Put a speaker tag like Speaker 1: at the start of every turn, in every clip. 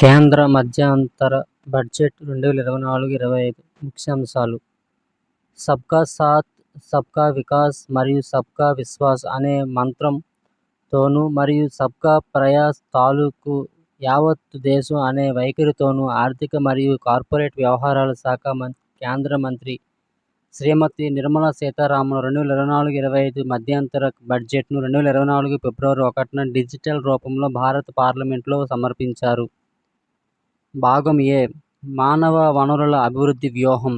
Speaker 1: కేంద్ర మధ్యంతర బడ్జెట్ రెండు వేల ఇరవై నాలుగు ఇరవై ఐదు ముఖ్యాంశాలు. సబ్కా సాత్ సబ్కా వికాస్ మరియు సబ్కా విశ్వాస్ అనే మంత్రంతోనూ మరియు సబ్కా ప్రయాస్ తాలూకు యావత్ దేశం అనే వైఖరితోనూ ఆర్థిక మరియు కార్పొరేట్ వ్యవహారాల శాఖ మంత్రి కేంద్ర మంత్రి శ్రీమతి నిర్మలా సీతారామన్ రెండు వేల ఇరవై నాలుగు ఇరవై ఐదు మధ్యంతర బడ్జెట్ను రెండు వేల ఇరవై నాలుగు ఫిబ్రవరి ఒకటిన డిజిటల్ రూపంలో భారత పార్లమెంట్లో సమర్పించారు. భాగం ఏ మానవ వనరుల అభివృద్ధి వ్యూహం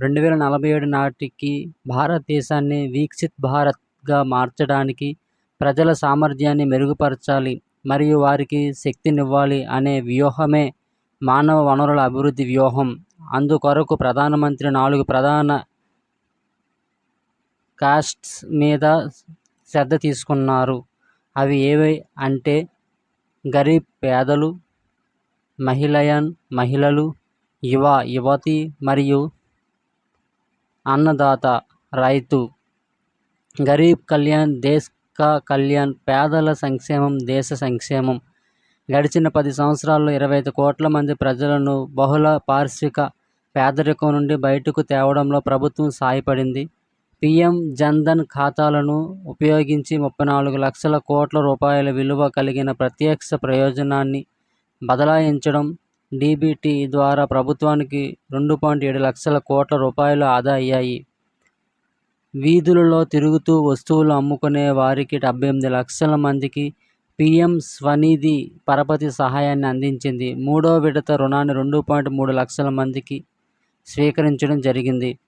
Speaker 1: రెండు వేల నలభై ఏడు నాటికి భారతదేశాన్ని వికసిత్ భారత్గా మార్చడానికి ప్రజల సామర్థ్యాన్ని మెరుగుపరచాలి మరియు వారికి శక్తినివ్వాలి అనే వ్యూహమే మానవ వనరుల అభివృద్ధి వ్యూహం. అందుకొరకు ప్రధానమంత్రి నాలుగు ప్రధాన కాస్ట్స్ మీద శ్రద్ధ తీసుకున్నారు. అవి ఏవి అంటే గరీబ్ పేదలు మహిళయన్ మహిళలు యువ యువతి మరియు అన్నదాత రైతు. గరీబ్ కళ్యాణ్ దేశ్ కా కళ్యాణ్ పేదల సంక్షేమం దేశ సంక్షేమం. గడిచిన పది సంవత్సరాల్లో ఇరవై ఐదు కోట్ల మంది ప్రజలను బహుళ పార్శ్విక పేదరికం నుండి బయటకు తేవడంలో ప్రభుత్వం సాయపడింది. పిఎం జన్ధన్ ఖాతాలను ఉపయోగించి ముప్పై నాలుగు లక్షల కోట్ల రూపాయల విలువ కలిగిన ప్రత్యక్ష ప్రయోజనాన్ని బదలాయించడం డీబీటీ ద్వారా ప్రభుత్వానికి రెండు పాయింట్ ఏడు లక్షల కోట్ల రూపాయలు ఆదా అయ్యాయి. వీధులలో తిరుగుతూ వస్తువులు అమ్ముకునే వారికి డెబ్బై ఎనిమిది లక్షల మందికి పిఎం స్వనిధి పరపతి సహాయాన్ని అందించింది. మూడో విడత రుణాన్ని రెండు పాయింట్ మూడు లక్షల మందికి స్వీకరించడం జరిగింది.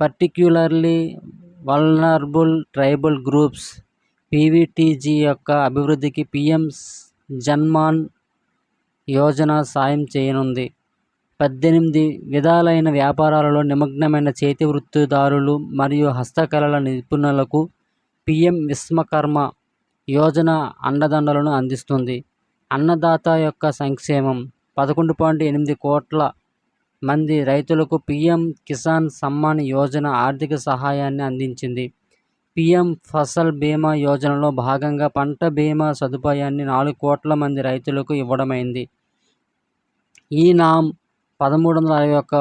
Speaker 1: Particularly vulnerable tribal groups PVTG యొక్క అభివృద్ధికి పిఎం జన్మాన్ యోజన సాయం చేయనుంది. పద్దెనిమిది విధాలైన వ్యాపారాలలో నిమగ్నమైన చేతి వృత్తిదారులు మరియు హస్తకళల నిపుణులకు పిఎం విశ్వకర్మ యోజన అండదండలను అందిస్తుంది. అన్నదాత యొక్క సంక్షేమం పదకొండు పాయింట్ ఎనిమిది కోట్ల మంది రైతులకు పిఎం కిసాన్ సమ్మాన్ యోజన ఆర్థిక సహాయాన్ని అందించింది. పీఎం ఫసల్ బీమా యోజనలో భాగంగా పంట బీమా సదుపాయాన్ని నాలుగు కోట్ల మంది రైతులకు ఇవ్వడమైంది. ఈ నామ్ పదమూడు వందల అరవై ఒక్క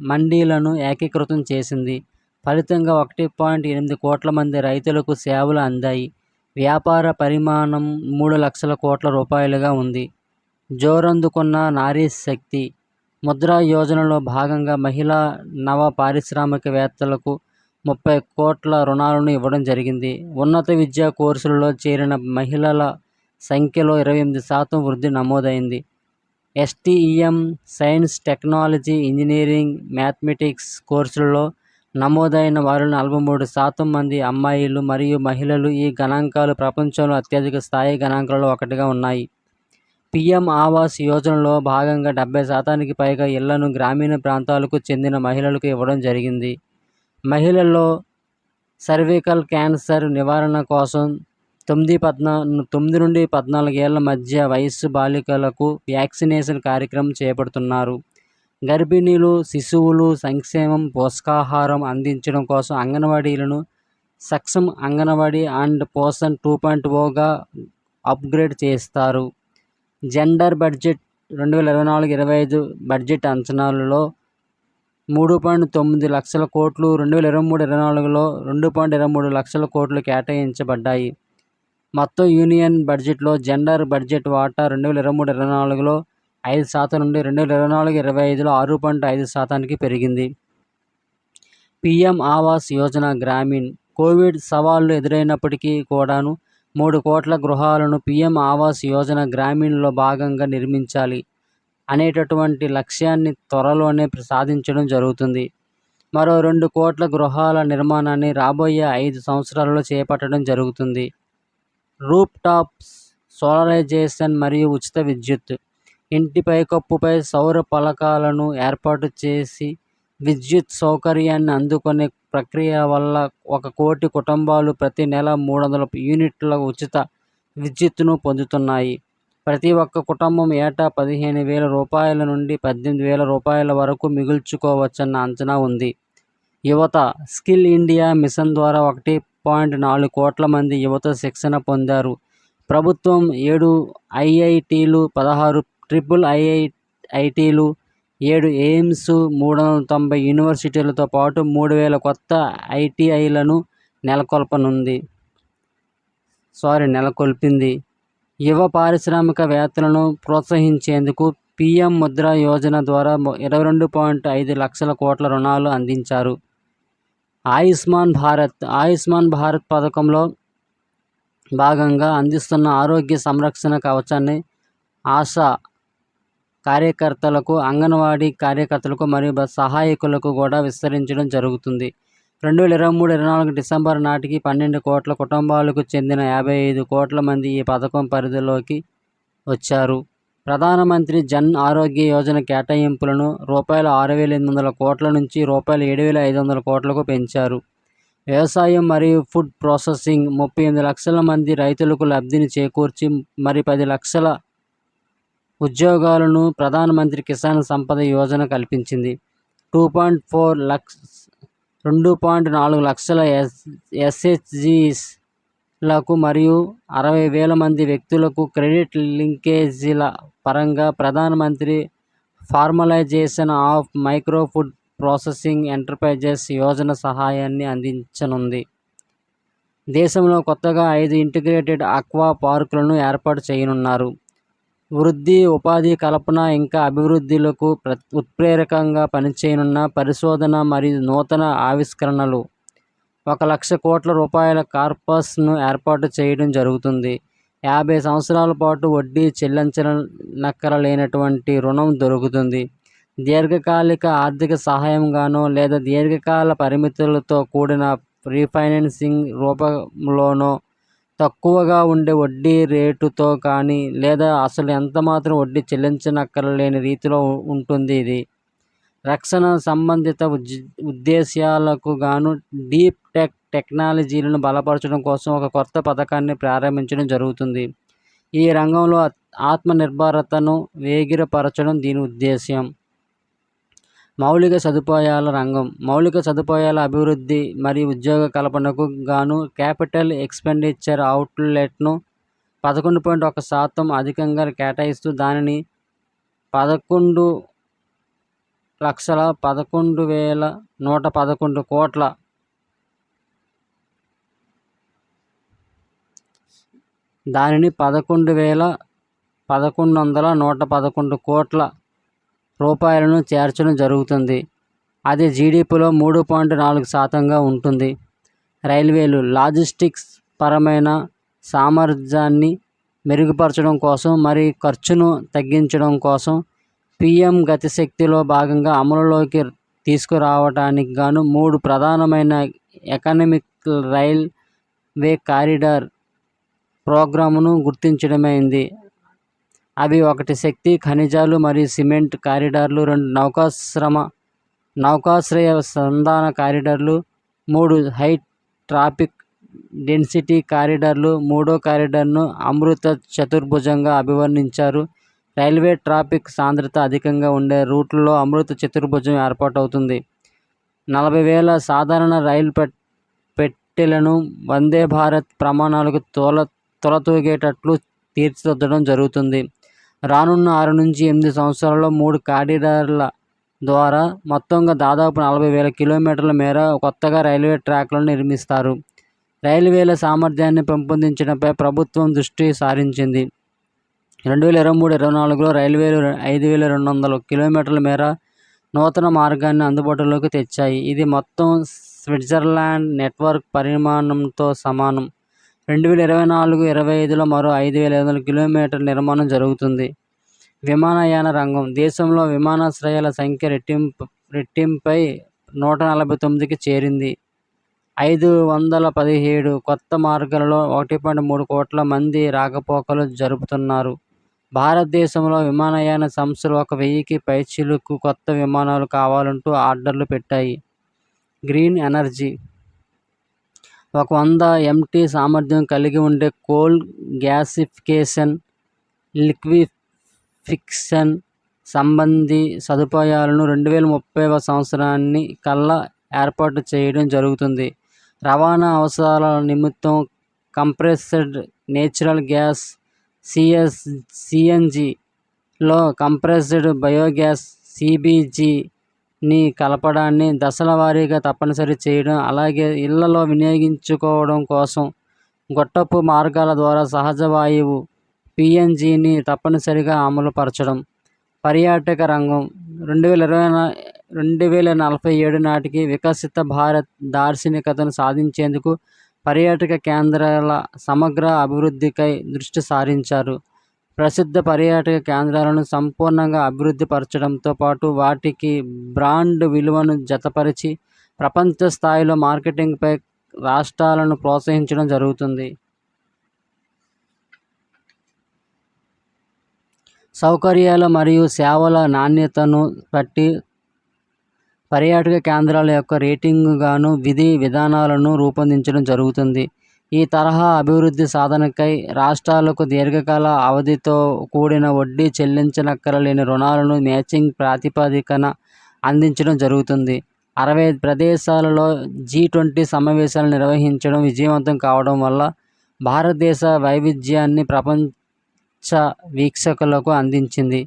Speaker 1: మండీలను ఏకీకృతం చేసింది. ఫలితంగా ఒకటి పాయింట్ ఎనిమిది కోట్ల మంది రైతులకు సేవలు అందాయి. వ్యాపార పరిమాణం మూడు లక్షల కోట్ల రూపాయలుగా ఉంది. జోరందుకున్న నారీ శక్తి ముద్రా యోజనలో భాగంగా మహిళా నవ పారిశ్రామికవేత్తలకు ముప్పై కోట్ల రుణాలను ఇవ్వడం జరిగింది. ఉన్నత విద్యా కోర్సులలో చేరిన మహిళల సంఖ్యలో ఇరవై ఎనిమిది శాతం వృద్ధి నమోదైంది. STEM science technology engineering mathematics కోర్సులలో నమోదైన వారిలో నలభై మూడు శాతం మంది అమ్మాయిలు మరియు మహిళలు ఈ గణాంకాలు ప్రపంచంలో అత్యధిక స్థాయి గణాంకాలలో ఒకటిగా ఉన్నాయి. పిఎం ఆవాస్ యోజనలో భాగంగా డెబ్బై శాతానికి పైగా ఇళ్ళను గ్రామీణ ప్రాంతాలకు చెందిన మహిళలకు ఇవ్వడం జరిగింది. మహిళల్లో సర్వికల్ క్యాన్సర్ నివారణ కోసం తొమ్మిది పద్నా తొమ్మిది నుండి పద్నాలుగు ఏళ్ళ మధ్య వయస్సు బాలికలకు వ్యాక్సినేషన్ కార్యక్రమం చేపడుతున్నారు. గర్భిణీలు శిశువులు సంక్షేమం పోషకాహారం అందించడం కోసం అంగన్వాడీలను Saksham Anganwadi and Poshan two point ఓగా upgrade చేస్తారు. జెండర్ బడ్జెట్ రెండు వేల ఇరవై నాలుగు ఇరవై ఐదు బడ్జెట్ అంచనాలలో మూడు పాయింట్ తొమ్మిది లక్షల కోట్లు రెండు వేల ఇరవై మూడు ఇరవై నాలుగులో రెండు పాయింట్ ఇరవై మూడు లక్షల కోట్లు కేటాయించబడ్డాయి. మొత్తం యూనియన్ బడ్జెట్లో జెండర్ బడ్జెట్ వాటా రెండు వేల ఇరవై మూడు ఇరవై నాలుగులో ఐదు శాతం నుండి రెండు వేల ఇరవై నాలుగు ఇరవై ఐదులో ఆరు పాయింట్ ఐదు శాతానికి పెరిగింది. పిఎం ఆవాస్ యోజన గ్రామీణ్ కోవిడ్ సవాళ్ళు ఎదురైనప్పటికీ కూడాను మూడు కోట్ల గృహాలను పిఎం ఆవాస్ యోజన గ్రామీణ్లో భాగంగా నిర్మించాలి. అనేటటువంటి లక్ష్యాన్ని త్వరలోనే సాధించడం జరుగుతుంది. మరో రెండు కోట్ల గృహాల నిర్మాణాన్ని రాబోయే ఐదు సంవత్సరాలలో చేపట్టడం జరుగుతుంది. రూప్ టాప్స్ సోలరైజేషన్ మరియు ఉచిత విద్యుత్. ఇంటి పైకప్పుపై సౌర పలకాలను ఏర్పాటు చేసి విద్యుత్ సౌకర్యాన్ని అందుకునే ప్రక్రియ వల్ల ఒక కోటి కుటుంబాలు ప్రతి నెల మూడు వందల యూనిట్ల ఉచిత విద్యుత్తును పొందుతున్నాయి. ప్రతి ఒక్క కుటుంబం ఏటా పదిహేను వేల రూపాయల నుండి పద్దెనిమిది వేల రూపాయల వరకు మిగుల్చుకోవచ్చన్న అంచనా ఉంది. యువత స్కిల్ ఇండియా మిషన్ ద్వారా ఒకటి పాయింట్ నాలుగు కోట్ల మంది యువత శిక్షణ పొందారు. ప్రభుత్వం ఏడు ఐఐటీలు పదహారు ట్రిపుల్ ఐఐఐటీలు ఏడు ఎయిమ్స్ మూడు వందల తొంభై యూనివర్సిటీలతో పాటు మూడు వేల కొత్త ఐటీఐలను నెలకొల్పనుంది. సారీ నెలకొల్పింది. యువ పారిశ్రామికవేత్తలను ప్రోత్సహించేందుకు పీఎం ముద్ర యోజన ద్వారా ఇరవై రెండు పాయింట్ ఐదు లక్షల కోట్ల రుణాలు అందించారు. ఆయుష్మాన్ భారత్ ఆయుష్మాన్ భారత్ పథకంలో భాగంగా అందిస్తున్న ఆరోగ్య సంరక్షణ కవచాన్ని ఆశా కార్యకర్తలకు అంగన్వాడీ కార్యకర్తలకు మరియు సహాయకులకు కూడా విస్తరించడం జరుగుతుంది. రెండు వేల ఇరవై మూడు ఇరవై నాలుగు డిసెంబర్ నాటికి పన్నెండు కోట్ల కుటుంబాలకు చెందిన యాభై ఐదు కోట్ల మంది ఈ పథకం పరిధిలోకి వచ్చారు. ప్రధానమంత్రి జన్ ఆరోగ్య యోజన కేటాయింపులను రూపాయలు ఆరు వేల ఎనిమిది వందల కోట్ల నుంచి రూపాయలు ఏడు వేల ఐదు వందల కోట్లకు పెంచారు. వ్యవసాయం మరియు ఫుడ్ ప్రాసెసింగ్ ముప్పై ఎనిమిది లక్షల మంది రైతులకు లబ్ధిని చేకూర్చి మరి పది లక్షల ఉద్యోగాలను ప్రధానమంత్రి కిసాన్ సంపద యోజన కల్పించింది. టూ పాయింట్ ఫోర్ లక్ష రెండు పాయింట్ నాలుగు లక్షల ఎస్ ఎస్హెచ్జిస్లకు మరియు అరవై వేల మంది వ్యక్తులకు క్రెడిట్ లింకేజీల పరంగా Pradhan Mantri formalisation of micro food processing enterprises Yojana సహాయాన్ని అందించనుంది. దేశంలో కొత్తగా ఐదు ఇంటిగ్రేటెడ్ ఆక్వా పార్కులను ఏర్పాటు చేయనున్నారు. వృద్ధి ఉపాధి కల్పన ఇంకా అభివృద్ధిలకు ప్ర ఉత్ప్రేరకంగా పనిచేయనున్న పరిశోధన మరియు నూతన ఆవిష్కరణలు. ఒక లక్ష కోట్ల రూపాయల కార్పస్ను ఏర్పాటు చేయడం జరుగుతుంది. యాభై సంవత్సరాల పాటు వడ్డీ చెల్లించనక్కరలేనటువంటి రుణం దొరుకుతుంది. దీర్ఘకాలిక ఆర్థిక సహాయంగానో లేదా దీర్ఘకాల పరిమితులతో కూడిన రీఫైనాన్సింగ్ రూపంలోనో తక్కువగా ఉండే వడ్డీ రేటుతో కానీ లేదా అసలు ఎంత మాత్రం వడ్డీ చెల్లించనక్కరలేని రీతిలో ఉంటుంది ఇది. రక్షణ సంబంధిత ఉద్దేశ్యాలకు ఉద్దేశాలకు గాను డీప్ టెక్ టెక్నాలజీలను బలపరచడం కోసం ఒక కొత్త పథకాన్ని ప్రారంభించడం జరుగుతుంది. ఈ రంగంలో ఆత్మనిర్భరతను వేగిరపరచడం దీని ఉద్దేశ్యం. మౌలిక సదుపాయాల రంగం మౌలిక సదుపాయాల అభివృద్ధి మరియు ఉద్యోగ కల్పనకు గాను క్యాపిటల్ ఎక్స్పెండిచర్ అవుట్లెట్ను పదకొండు పాయింట్ ఒక శాతం అధికంగా కేటాయిస్తూ దానిని పదకొండు లక్షల పదకొండు వేల నూట పదకొండు కోట్ల దానిని పదకొండు వేల పదకొండు వందల నూట పదకొండు కోట్ల రూపాయలను చేర్చడం జరుగుతుంది. అది జీడిపిలో మూడు పాయింట్ నాలుగు శాతంగా ఉంటుంది. రైల్వేలు లాజిస్టిక్స్ పరమైన సామర్థ్యాన్ని మెరుగుపరచడం కోసం మరియు ఖర్చును తగ్గించడం కోసం పిఎం గతిశక్తిలో భాగంగా అమలులోకి తీసుకురావడానికి గాను మూడు ప్రధానమైన ఎకనమిక్ రైల్వే కారిడార్ ప్రోగ్రామును గుర్తించడమైంది. అవి ఒకటి శక్తి ఖనిజాలు మరియు సిమెంట్ కారిడార్లు రెండు నౌకాశ్రమ నౌకాశ్రయ సంధాన కారిడార్లు మూడు హై ట్రాఫిక్ డెన్సిటీ కారిడార్లు మూడో కారిడార్ను అమృత చతుర్భుజంగా అభివర్ణించారు. రైల్వే ట్రాఫిక్ సాంద్రత అధికంగా ఉండే రూట్లలో అమృత చతుర్భుజం ఏర్పాటవుతుంది. నలభై వేల సాధారణ రైలు పెట్ పెట్టెలను వందే భారత్ ప్రమాణాలకు తోల తొలతూగేటట్లు తీర్చిదిద్దడం జరుగుతుంది. రానున్న ఆరు నుంచి ఎనిమిది సంవత్సరాల్లో మూడు కారిడార్ల ద్వారా మొత్తంగా దాదాపు నలభై వేల కిలోమీటర్ల మేర కొత్తగా రైల్వే ట్రాక్లను నిర్మిస్తారు. రైల్వేల సామర్థ్యాన్ని పెంపొందించడంపై ప్రభుత్వం దృష్టి సారించింది. రెండు వేల ఇరవై మూడు ఇరవై నాలుగులో రైల్వేలు ఐదు వేల రెండు వందల కిలోమీటర్ల మేర నూతన మార్గాన్ని అందుబాటులోకి తెచ్చాయి. ఇది మొత్తం స్విట్జర్లాండ్ నెట్వర్క్ పరిమాణంతో సమానం. రెండు వేల ఇరవై నాలుగు ఇరవై ఐదులో మరో ఐదు వేల ఐదు వందల కిలోమీటర్ల నిర్మాణం జరుగుతుంది. విమానయాన రంగం. దేశంలో విమానాశ్రయాల సంఖ్య రెట్టింపు రెట్టింపై నూట నలభై తొమ్మిదికి చేరింది. ఐదు వందల పదిహేడు కొత్త మార్గాలలో ఒకటి పాయింట్ మూడు కోట్ల మంది రాకపోకలు జరుపుతున్నారు. భారతదేశంలో విమానయాన సంస్థలు ఒక వెయ్యికి పైచీలకు కొత్త విమానాలు కావాలంటూ ఆర్డర్లు పెట్టాయి. గ్రీన్ ఎనర్జీ ఒక వంద ఎంటీ సామర్థ్యం కలిగి ఉండే కోల్ గ్యాసిఫికేషన్ లిక్విఫిక్షన్ సంబంధి సదుపాయాలను రెండు వేల ముప్పైవ సంవత్సరాన్ని కల్లా ఏర్పాటు చేయడం జరుగుతుంది. రవాణా అవసరాల నిమిత్తం కంప్రెస్డ్ నేచురల్ గ్యాస్ సిఎస్ సిఎన్జిలో కంప్రెస్డ్ బయోగ్యాస్ ని కలపడాన్ని దశల వారీగా తప్పనిసరి చేయడం అలాగే ఇళ్ళలో వినియోగించుకోవడం కోసం గొట్టపు మార్గాల ద్వారా సహజ వాయువు పిఎన్జిని తప్పనిసరిగా అమలుపరచడం. పర్యాటక రంగం రెండు వేల ఇరవై రెండు వేల నలభై ఏడు నాటికి వికసిత భారత్ దార్శనికతను సాధించేందుకు పర్యాటక కేంద్రాల సమగ్ర అభివృద్ధికై దృష్టి సారించారు. ప్రసిద్ధ పర్యాటక కేంద్రాలను సంపూర్ణంగా అభివృద్ధి పరచడంతో పాటు వాటికి బ్రాండ్ విలువను జతపరిచి ప్రపంచ స్థాయిలో మార్కెటింగ్పై రాష్ట్రాలను ప్రోత్సహించడం జరుగుతుంది. సౌకర్యాలు మరియు సేవల నాణ్యతను బట్టి పర్యాటక కేంద్రాల యొక్క రేటింగ్గాను విధి విధానాలను రూపొందించడం జరుగుతుంది. ఈ తరహా అభివృద్ధి సాధనకై రాష్ట్రాలకు దీర్ఘకాల అవధితో కూడిన వడ్డీ చెల్లించనక్కరలేని రుణాలను మ్యాచింగ్ ప్రాతిపదికన అందించడం జరుగుతుంది. అరవై ప్రదేశాలలో జీ ట్వంటీ సమావేశాలు నిర్వహించడం విజయవంతం కావడం వల్ల భారతదేశ వైవిధ్యాన్ని ప్రపంచ వీక్షకులకు అందించింది.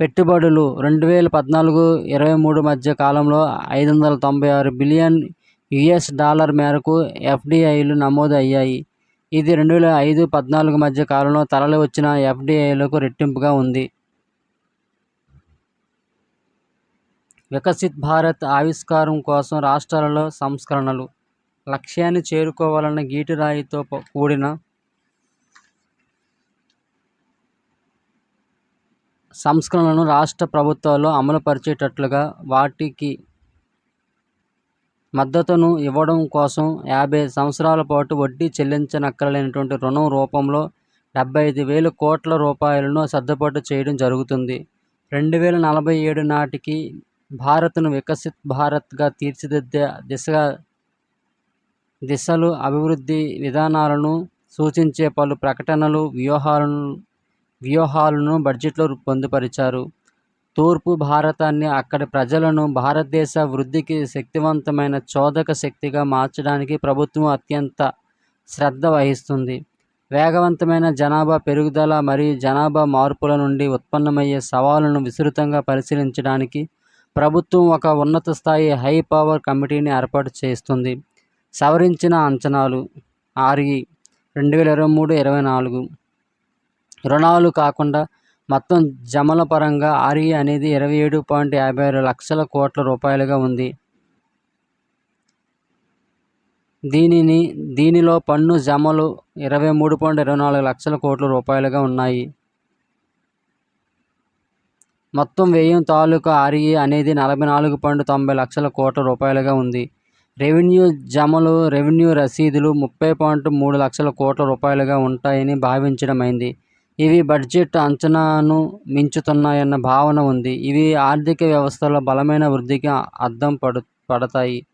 Speaker 1: పెట్టుబడులు రెండు వేల పద్నాలుగు ఇరవై మూడు మధ్య కాలంలో ఐదు వందల తొంభై ఆరు బిలియన్ యుఎస్ డాలర్ మేరకు ఎఫ్డిఐలు నమోదు అయ్యాయి ఇది రెండు వేల ఐదు పద్నాలుగు మధ్య కాలంలో తరలి వచ్చిన ఎఫ్డిఐలకు రెట్టింపుగా ఉంది. వికసిత్ భారత్ ఆవిష్కారం కోసం రాష్ట్రాలలో సంస్కరణలు. లక్ష్యాన్ని చేరుకోవాలన్న గీటిరాయితో కూడిన సంస్కరణలను రాష్ట్ర ప్రభుత్వాలు అమలుపరిచేటట్లుగా వాటికి మద్దతును ఇవ్వడం కోసం యాభై సంవత్సరాల పాటు వడ్డీ చెల్లించనక్కరలేనటువంటి రుణం రూపంలో డెబ్బై ఐదు వేల కోట్ల రూపాయలను సర్దుబాటు చేయడం జరుగుతుంది. రెండు వేల నలభై ఏడు నాటికి భారత్ను వికసిత్ భారత్గా తీర్చిదిద్దే దిశగా దిశలు అభివృద్ధి విధానాలను సూచించే పలు ప్రకటనలు వ్యూహాలను వ్యూహాలను బడ్జెట్లో పొందుపరిచారు తూర్పు భారతాన్ని అక్కడి ప్రజలను భారతదేశ వృద్ధికి శక్తివంతమైన చోదక శక్తిగా మార్చడానికి ప్రభుత్వం అత్యంత శ్రద్ధ వహిస్తుంది. వేగవంతమైన జనాభా పెరుగుదల మరియు జనాభా మార్పుల నుండి ఉత్పన్నమయ్యే సవాలను విస్తృతంగా పరిశీలించడానికి ప్రభుత్వం ఒక ఉన్నత స్థాయి హై పవర్ కమిటీని ఏర్పాటు చేస్తుంది. సవరించిన అంచనాలు ఆర్ఈ రెండు వేల ఇరవై మూడు ఇరవై నాలుగు. రుణాలు కాకుండా మొత్తం జమల పరంగా ఆర్ఈ అనేది ఇరవై ఏడు పాయింట్ యాభై ఆరు లక్షల కోట్ల రూపాయలుగా ఉంది. దీనిని దీనిలో పన్ను జమలు ఇరవై మూడు పాయింట్ ఇరవై నాలుగు లక్షల కోట్ల రూపాయలుగా ఉన్నాయి. మొత్తం వ్యయం తాలూకా ఆర్ఈ అనేది నలభై నాలుగు పాయింట్ తొంభై లక్షల కోట్ల రూపాయలుగా ఉంది. రెవెన్యూ జమలు రెవెన్యూ రసీదులు ముప్పై పాయింట్ మూడు లక్షల కోట్ల రూపాయలుగా ఉంటాయని భావించడమైంది. ఇవి బడ్జెట్ అంచనాను మించుతున్నాయన్న భావన ఉంది. ఇవి ఆర్థిక వ్యవస్థలో బలమైన వృద్ధికి అద్దం పడు పడతాయి.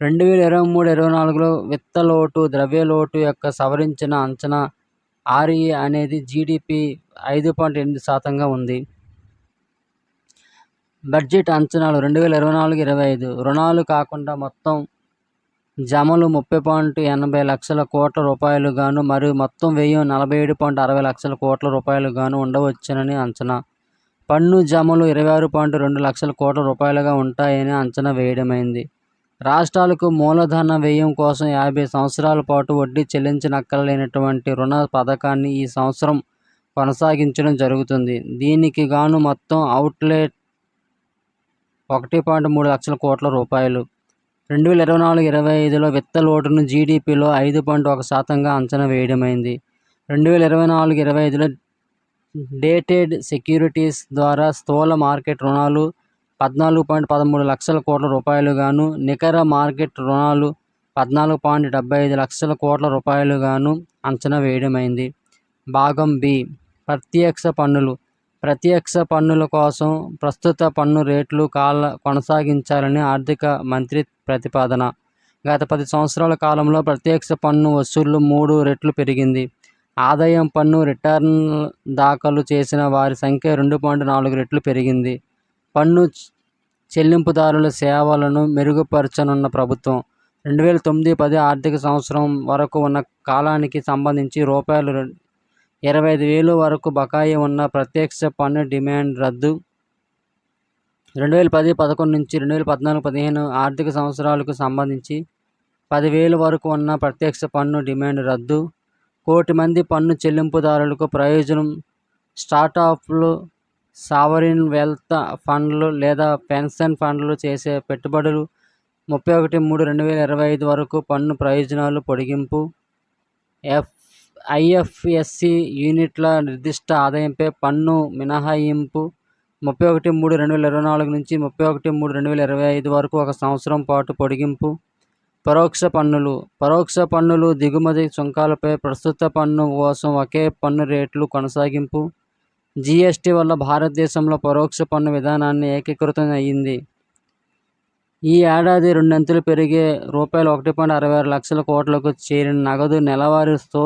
Speaker 1: రెండు వేల ఇరవై మూడు ఇరవై నాలుగులో విత్త లోటు ద్రవ్య లోటు యొక్క సవరించిన అంచనా ఆర్ఈ అనేది జీడిపి ఐదు పాయింట్ ఎనిమిది శాతంగా ఉంది. బడ్జెట్ అంచనాలు రెండు వేల ఇరవై నాలుగు ఇరవై ఐదు. రుణాలు కాకుండా మొత్తం జమలు ముప్పై పాయింట్ ఎనభై లక్షల కోట్ల రూపాయలు గాను మరియు మొత్తం వ్యయం నలభై ఏడు పాయింట్ అరవై లక్షల కోట్ల రూపాయలు గాను ఉండవచ్చునని అంచనా. పన్ను జమలు ఇరవై ఆరు పాయింట్ రెండు లక్షల కోట్ల రూపాయలుగా ఉంటాయని అంచనా వేయడమైంది. రాష్ట్రాలకు మూలధన వ్యయం కోసం యాభై సంవత్సరాల పాటు వడ్డీ చెల్లించనక్కర్లేనటువంటి రుణ పథకాన్ని ఈ సంవత్సరం కొనసాగించడం జరుగుతుంది. దీనికి గాను మొత్తం అవుట్లెట్ ఒకటి పాయింట్ మూడు లక్షల కోట్ల రూపాయలు. రెండు వేల ఇరవై నాలుగు ఇరవై ఐదులో విత్త లోటును జీడిపిలో ఐదు పాయింట్ ఒక శాతంగా అంచనా వేయడమైంది. రెండు వేల ఇరవై నాలుగు ఇరవై ఐదులో డేటెడ్ సెక్యూరిటీస్ ద్వారా స్థూల మార్కెట్ రుణాలు పద్నాలుగు పాయింట్ పదమూడు లక్షల కోట్ల రూపాయలుగాను నికర మార్కెట్ రుణాలు పద్నాలుగు పాయింట్ డెబ్బై ఐదు లక్షల కోట్ల రూపాయలుగాను అంచనా వేయడమైంది. భాగం బి ప్రత్యక్ష పన్నులు. ప్రత్యక్ష పన్నుల కోసం ప్రస్తుత పన్ను రేట్లు కాల కొనసాగించాలని ఆర్థిక మంత్రి ప్రతిపాదన. గత పది సంవత్సరాల కాలంలో ప్రత్యక్ష పన్ను వసూళ్ళు మూడు రెట్లు పెరిగింది. ఆదాయం పన్ను రిటర్న్ దాఖలు చేసిన వారి సంఖ్య రెండు పాయింట్ నాలుగు రెట్లు పెరిగింది. పన్ను చెల్లింపుదారుల సేవలను మెరుగుపరచనున్న ప్రభుత్వం. రెండు వేల తొమ్మిది పది ఆర్థిక సంవత్సరం వరకు ఉన్న కాలానికి సంబంధించి రూపాయలు ఇరవై ఐదు వేలు వరకు బకాయి ఉన్న ప్రత్యక్ష పన్ను డిమాండ్ రద్దు రెండు వేల పది పదకొండు నుంచి రెండు వేల పద్నాలుగు పదిహేను ఆర్థిక సంవత్సరాలకు సంబంధించి పదివేల వరకు ఉన్న ప్రత్యక్ష పన్ను డిమాండ్ రద్దు. కోటి మంది పన్ను చెల్లింపుదారులకు ప్రయోజనం. స్టార్టప్లు సావరిన్ వెల్త్ ఫండ్లు లేదా పెన్షన్ ఫండ్లు చేసే పెట్టుబడులు ముప్పై ఒకటి మూడు రెండు వేల ఇరవై ఐదు వరకు పన్ను ప్రయోజనాలు పొడిగింపు. ఎఫ్ ఐఎఫ్ఎస్సి యూనిట్ల నిర్దిష్ట ఆదాయంపై పన్ను మినహాయింపు. ముప్పై ఒకటి మూడు రెండు వేల ఇరవై నాలుగు నుంచి ముప్పై ఒకటి మూడు రెండు వేల ఇరవై ఐదు వరకు ఒక సంవత్సరం పాటు పొడిగింపు. పరోక్ష పన్నులు. పరోక్ష పన్నులు దిగుమతి సుంకాలపై ప్రస్తుత పన్ను కోసం ఒకే పన్ను రేట్లు కొనసాగింపు. జిఎస్టీ వల్ల భారతదేశంలో పరోక్ష పన్ను విధానాన్ని ఏకీకృతం అయ్యింది ఈ ఏడాది రెండంతులు పెరిగే రూపాయలు ఒకటి పాయింట్ అరవై ఆరు లక్షల కోట్లకు చేరిన నగదు నెలవారీ స్థూ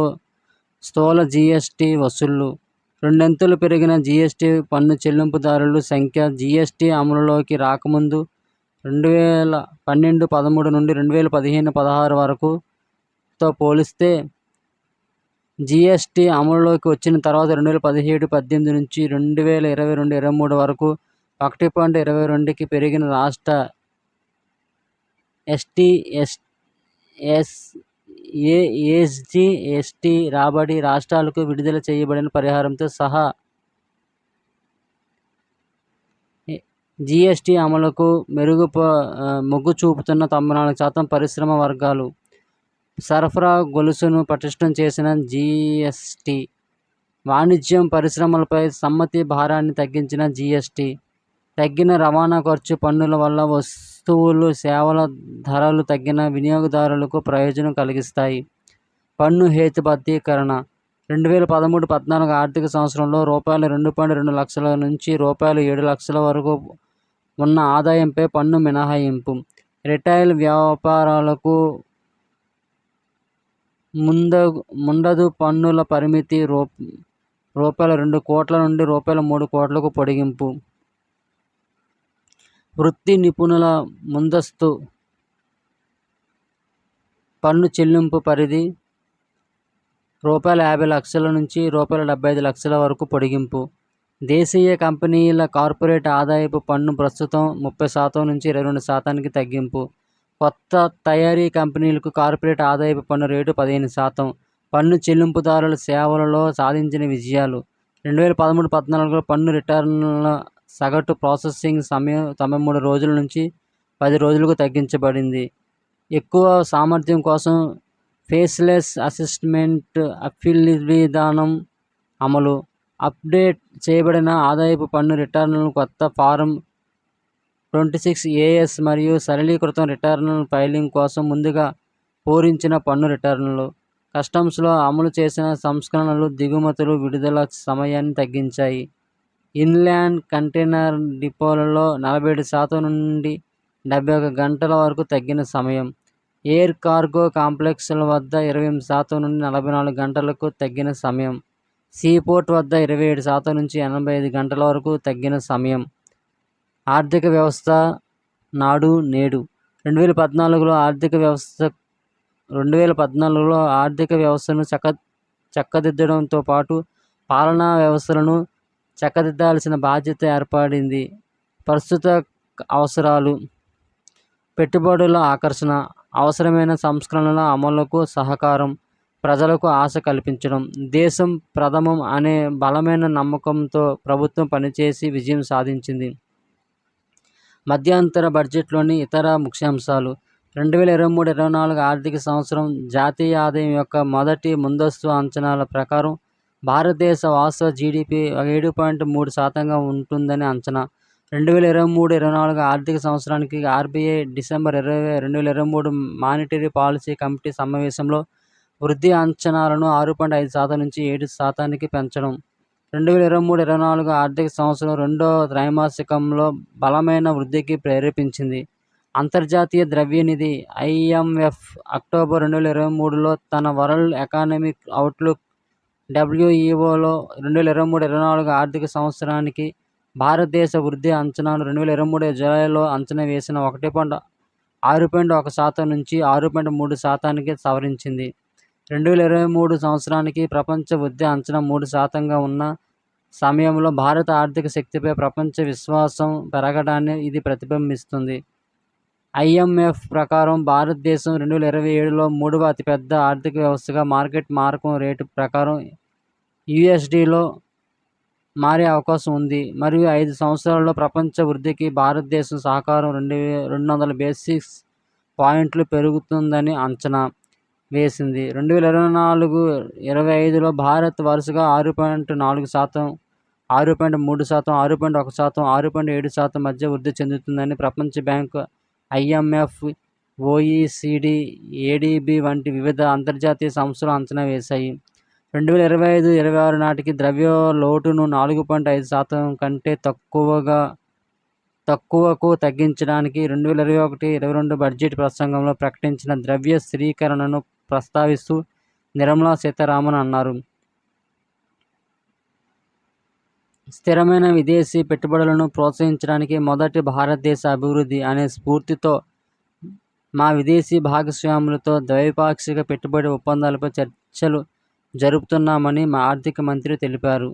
Speaker 1: స్థూల జిఎస్టీ వసూళ్ళు. రెండంతలు పెరిగిన జీఎస్టీ పన్ను చెల్లింపుదారుల సంఖ్య జీఎస్టీ అమలులోకి రాకముందు రెండు వేల పన్నెండు పదమూడు నుండి రెండు వేల పదిహేను పదహారు వరకుతో పోలిస్తే జీఎస్టీ అమలులోకి వచ్చిన తర్వాత రెండు వేల పదిహేడు పద్దెనిమిది నుంచి రెండు వేల ఇరవై రెండు ఇరవై మూడు వరకు ఒకటి పాయింట్ ఇరవై రెండుకి పెరిగిన రాష్ట్ర ST S S A ST రాబడి రాష్ట్రాలకు విడుదల చేయబడిన పరిహారంతో సహా జిఎస్టీ అమలుకు మెరుగు మొగ్గు చూపుతున్న తొంభై నాలుగు శాతం పరిశ్రమ వర్గాలు. సరఫరా గొలుసును పటిష్టం చేసిన జిఎస్టీ వాణిజ్యం పరిశ్రమలపై సమ్మతి భారాన్ని తగ్గించిన జిఎస్టీ తగ్గిన రవాణా ఖర్చు పన్నుల వల్ల వస్తువులు సేవల ధరలు తగ్గిన వినియోగదారులకు ప్రయోజనం కలిగిస్తాయి. పన్ను హేతుబద్ధీకరణ. రెండు వేల పదమూడు పద్నాలుగు ఆర్థిక సంవత్సరంలో రూపాయలు రెండు పాయింట్ రెండు లక్షల నుంచి రూపాయలు ఏడు లక్షల వరకు ఉన్న ఆదాయంపై పన్ను మినహాయింపు. రిటైల్ వ్యాపారాలకు ముంద ముందదు పన్నుల పరిమితి రూ రూపాయల రెండు కోట్ల నుండి రూపాయల మూడు కోట్లకు పొడిగింపు. వృత్తి నిపుణుల ముందస్తు పన్ను చెల్లింపు పరిధి రూపాయల యాభై లక్షల నుంచి రూపాయల డెబ్బై ఐదు లక్షల వరకు పొడిగింపు. దేశీయ కంపెనీల కార్పొరేట్ ఆదాయపు పన్ను ప్రస్తుతం ముప్పై శాతం నుంచి ఇరవై రెండు శాతానికి తగ్గింపు. కొత్త తయారీ కంపెనీలకు కార్పొరేట్ ఆదాయపు పన్ను రేటు పదిహేను శాతం. పన్ను చెల్లింపుదారుల సేవలలో సాధించిన విజయాలు. రెండు వేల పదమూడు పద్నాలుగులో పన్ను రిటర్న్ల సగటు ప్రాసెసింగ్ సమయం తొంభై మూడు రోజుల నుంచి పది రోజులకు తగ్గించబడింది. ఎక్కువ సామర్థ్యం కోసం ఫేస్లెస్ అసెస్మెంట్ అప్పీల్ విధానం అమలు. అప్డేట్ చేయబడిన ఆదాయపు పన్ను రిటర్న్లు కొత్త ఫారం ట్వంటీ సిక్స్ ఏఎస్ మరియు సరళీకృతం రిటర్న్ల ఫైలింగ్ కోసం ముందుగా పూరించిన పన్ను రిటర్న్లు. కస్టమ్స్లో అమలు చేసిన సంస్కరణలు దిగుమతులు విడుదల సమయాన్ని తగ్గించాయి. ఇన్ల్యాండ్ కంటైనర్ డిపోలలో నలభై ఏడు శాతం నుండి డెబ్బై ఒక గంటల వరకు తగ్గిన సమయం. ఎయిర్ కార్గో కాంప్లెక్స్ల వద్ద ఇరవై ఎనిమిది శాతం నుండి నలభై నాలుగు గంటలకు తగ్గిన సమయం. సీపోర్ట్ వద్ద ఇరవై ఏడు శాతం నుంచి ఎనభై ఐదు గంటల వరకు తగ్గిన సమయం. ఆర్థిక వ్యవస్థ నాడు నేడు. రెండు వేల పద్నాలుగులో ఆర్థిక వ్యవస్థ రెండు వేల పద్నాలుగులో ఆర్థిక వ్యవస్థను చక్క చక్కదిద్దడంతో పాటు పాలనా వ్యవస్థలను చక్కదిద్దాల్సిన బాధ్యత ఏర్పడింది. ప్రస్తుత అవసరాలు పెట్టుబడుల ఆకర్షణ అవసరమైన సంస్కరణల అమలుకు సహకారం ప్రజలకు ఆశ కల్పించడం దేశం ప్రథమం అనే బలమైన నమ్మకంతో ప్రభుత్వం పనిచేసి విజయం సాధించింది. మధ్యంతర బడ్జెట్లోని ఇతర ముఖ్యాంశాలు. రెండు వేల ఇరవై మూడు ఇరవై నాలుగు ఆర్థిక సంవత్సరం జాతీయ ఆదాయం యొక్క మొదటి ముందస్తు అంచనాల ప్రకారం భారతదేశ వాస్తవ జీడిపి ఏడు పాయింట్ మూడు శాతంగా ఉంటుందని అంచనా. రెండు వేల ఇరవై మూడు ఇరవై నాలుగు ఆర్థిక సంవత్సరానికి ఆర్బీఐ డిసెంబర్ ఇరవై రెండు వేల ఇరవై మూడు మానిటరీ పాలసీ కమిటీ సమావేశంలో వృద్ధి అంచనాలను ఆరు పాయింట్ ఐదు శాతం నుంచి ఏడు శాతానికి పెంచడం. రెండు వేల ఇరవై మూడు ఇరవై నాలుగు ఆర్థిక సంవత్సరం రెండో త్రైమాసికంలో బలమైన వృద్ధికి ప్రేరేపించింది. అంతర్జాతీయ ద్రవ్యనిధి ఐఎంఎఫ్ అక్టోబర్ రెండు వేల ఇరవై మూడులో తన వరల్డ్ ఎకానమిక్ అవుట్లుక్ డబ్ల్యూఈఓలో రెండు వేల ఇరవై మూడు ఇరవై నాలుగు ఆర్థిక సంవత్సరానికి భారతదేశ వృద్ధి అంచనాను రెండు వేల ఇరవై మూడు జూలైలో అంచనా వేసిన ఒకటి పాయింట్ ఆరు పాయింట్ ఒక శాతం నుంచి ఆరు పాయింట్ మూడు శాతానికి సవరించింది. రెండు వేల ఇరవై మూడు సంవత్సరానికి ప్రపంచ వృద్ధి అంచనా మూడు శాతంగా ఉన్న సమయంలో భారత ఆర్థిక శక్తిపై ప్రపంచ విశ్వాసం పెరగడాన్ని ఇది ప్రతిబింబిస్తుంది. ఐఎంఎఫ్ ప్రకారం భారతదేశం రెండు వేల ఇరవై ఏడులో మూడవ అతిపెద్ద ఆర్థిక వ్యవస్థగా మార్కెట్ మారకం రేటు ప్రకారం యుఎస్డిలో మారే అవకాశం ఉంది. మరియు ఐదు సంవత్సరాల్లో ప్రపంచ వృద్ధికి భారతదేశం సహకారం రెండు రెండు వందల బేసిక్స్ పాయింట్లు పెరుగుతుందని అంచనా వేసింది. రెండు వేల ఇరవై నాలుగు ఇరవై ఐదులో భారత్ వరుసగా ఆరు పాయింట్ నాలుగు శాతం ఆరు పాయింట్ మూడు శాతం ఆరు పాయింట్ ఒక శాతం ఆరు పాయింట్ ఏడు శాతం మధ్య వృద్ధి చెందుతుందని ప్రపంచ బ్యాంకు ఐఎంఎఫ్ ఓఈసిడి ఏడీబీ వంటి వివిధ అంతర్జాతీయ సంస్థలు అంచనా వేశాయి. రెండు వేల ఇరవై ఐదు ఇరవై ఆరు నాటికి ద్రవ్య లోటును నాలుగు పాయింట్ ఐదు శాతం కంటే తక్కువగా తక్కువకు తగ్గించడానికి రెండు వేల ఇరవై ఒకటి ఇరవై రెండు బడ్జెట్ ప్రసంగంలో ప్రకటించిన ద్రవ్య స్థిరీకరణను ప్రస్తావిస్తూ నిర్మలా సీతారామన్ అన్నారు. స్థిరమైన విదేశీ పెట్టుబడులను ప్రోత్సహించడానికి మొదటి భారతదేశ అభివృద్ధి అనే స్ఫూర్తితో మా విదేశీ భాగస్వాములతో ద్వైపాక్షిక పెట్టుబడి ఒప్పందాలపై చర్చలు జరుపుతున్నామని మా ఆర్థిక మంత్రి తెలిపారు.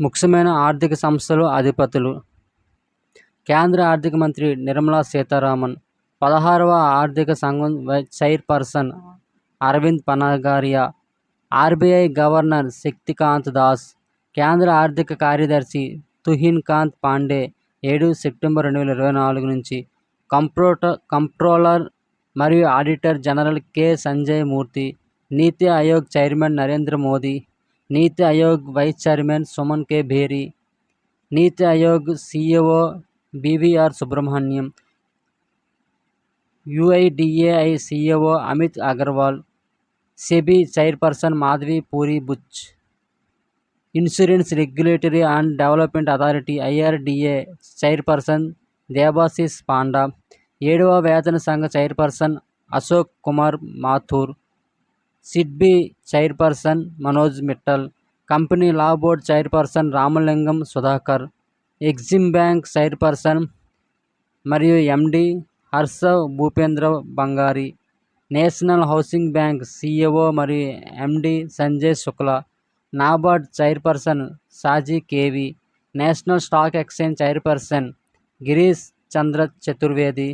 Speaker 1: ముఖ్యమైన ఆర్థిక సంస్థలు అధిపతులు. కేంద్ర ఆర్థిక మంత్రి నిర్మలా సీతారామన్ పదహారవ ఆర్థిక సంఘం chairperson Arvind Panagariya RBI governor Shaktikanta Das కేంద్ర ఆర్థిక కార్యదర్శి తుహిన్ కాంత్ పాండే ఏడు సెప్టెంబర్ రెండు వేల ఇరవై నాలుగు నుంచి కంప్రోటర్ కంప్ట్రోలర్ మరియు auditor general K. Sanjay Murthy NITI Aayog chairman Narendra Modi NITI Aayog vice chairman Suman K. Bery NITI Aayog CEO BVR Subrahmanyam UIDAI CEO Amit Agarwal SEBI chairperson Madhabi Puri Buch insurance regulatory and development authority IRDA chairperson Debasish Panda ఏడవ వేతన సంఘ chairperson Ashok Kumar Mathur SIDBI chairperson Manoj Mittal company law board chairperson Ramalingam Sudhakar EXIM bank chairperson మరియు MD Harsha Bhupendra Bangari national housing bank CEO మరియు MD Sanjay Shukla NABARD chairperson Saji KV national stock exchange chairperson Girish Chandra Chaturvedi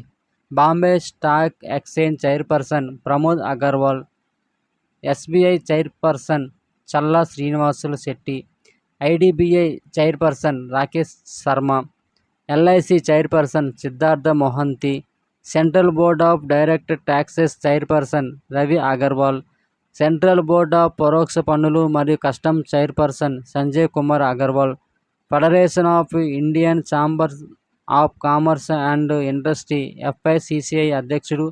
Speaker 1: Bombay stock exchange chairperson Pramod Agarwal SBI chairperson Challa Srinivasulu Setty IDBI chairperson Rakesh Sharma LIC chairperson Siddhartha Mohanty central board of direct taxes chairperson Ravi Agarwal central board of పరోక్ష పన్నులు మరియు customs chairperson Sanjay Kumar Agarwal federation of Indian chambers of commerce and industry FICCI అధ్యక్షుడు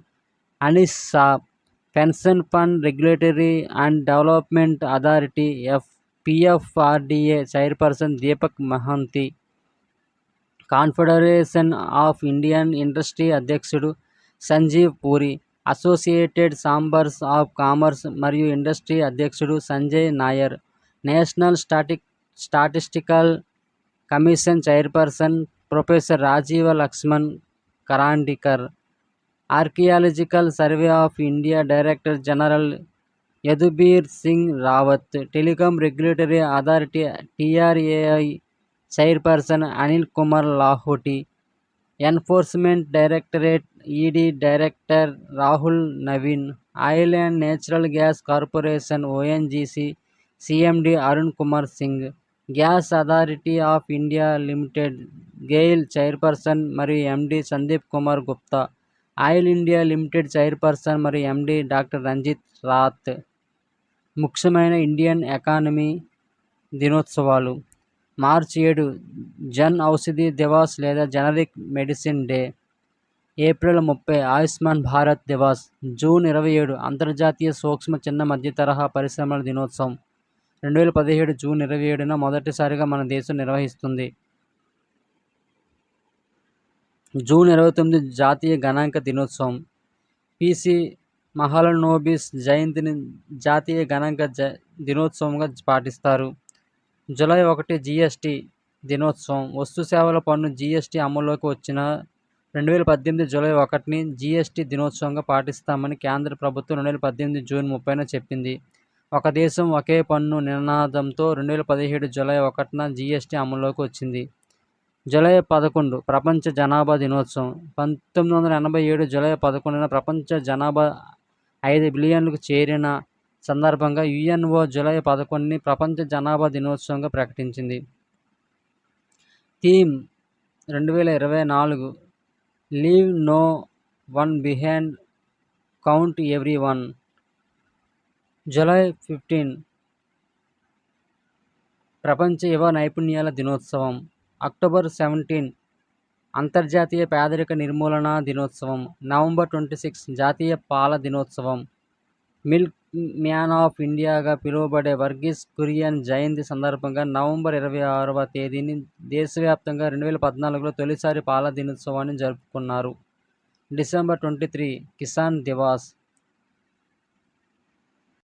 Speaker 1: Anish Shah pension fund regulatory and development authority F PFRDA chairperson Deepak Mohanty confederation of Indian industry అధ్యక్షుడు Sanjiv Puri associated chambers of commerce మరియు industry అధ్యక్షుడు Sanjay Nayar national static statistical commission chairperson professor Rajeeva Laxman Karandikar archaeological survey of India director general Yadubir Singh Rawat telecom regulatory authority TRAI chairperson Anil Kumar Lahoti enforcement directorate ED director Rahul Naveen oil and natural gas corporation ONGC CMD Arun Kumar Singh gas authority of India limited GAIL chairperson మరియు MD Sandeep Kumar Gupta oil India limited chairperson మరియు MD doctor Ranjith రాత్. ముఖ్యమైన Indian economy దినోత్సవాలు మార్చి ఏడు జన్ ఔషధి దివాస్ లేదా generic medicine day April ముప్పై Ayushman Bharat Diwas June ఇరవై ఏడు అంతర్జాతీయ సూక్ష్మ చిన్న మధ్య తరహా పరిశ్రమల దినోత్సవం రెండు వేల పదిహేడు జూన్ ఇరవై ఏడున మొదటిసారిగా మన దేశం నిర్వహిస్తుంది. జూన్ ఇరవై తొమ్మిది జాతీయ గణాంక దినోత్సవం పిసి మహాలనోబిస్ జయంతిని జాతీయ గణాంక జ దినోత్సవంగా పాటిస్తారు. జూలై ఒకటి జిఎస్టి దినోత్సవం. వస్తు సేవల పన్ను జిఎస్టి అమల్లోకి వచ్చిన రెండు వేల పద్దెనిమిది జూలై ఒకటిని జిఎస్టి దినోత్సవంగా పాటిస్తామని కేంద్ర ప్రభుత్వం రెండు వేల పద్దెనిమిది జూన్ ముప్పైన చెప్పింది. ఒక దేశం ఒకే పన్ను నినాదంతో రెండు వేల పదిహేడు జూలై ఒకటిన జిఎస్టి అమల్లోకి వచ్చింది. జూలై పదకొండు ప్రపంచ జనాభా దినోత్సవం. పంతొమ్మిది వందల ఎనభై ఏడు జూలై పదకొండున ప్రపంచ జనాభా ఐదు బిలియన్లకు చేరిన సందర్భంగా యుఎన్ఓ జూలై పదకొండుని ప్రపంచ జనాభా దినోత్సవంగా ప్రకటించింది. థీమ్ రెండు వేల ఇరవై నాలుగు leave no one behind count everyone. July fifteen ప్రపంచ యువ నైపుణ్యాల దినోత్సవం. అక్టోబర్ సెవెంటీన్ అంతర్జాతీయ పేదరిక నిర్మూలన దినోత్సవం. నవంబర్ ట్వంటీ సిక్స్ జాతీయ పాల దినోత్సవం. మిల్క్ మ్యాన్ ఆఫ్ ఇండియాగా పిలువబడే వర్గీస్ కురియన్ జయంతి సందర్భంగా నవంబర్ ఇరవై ఆరవ తేదీని దేశవ్యాప్తంగా రెండు వేల పద్నాలుగులో తొలిసారి పాల దినోత్సవాన్ని జరుపుకున్నారు. December twenty three Kisan Diwas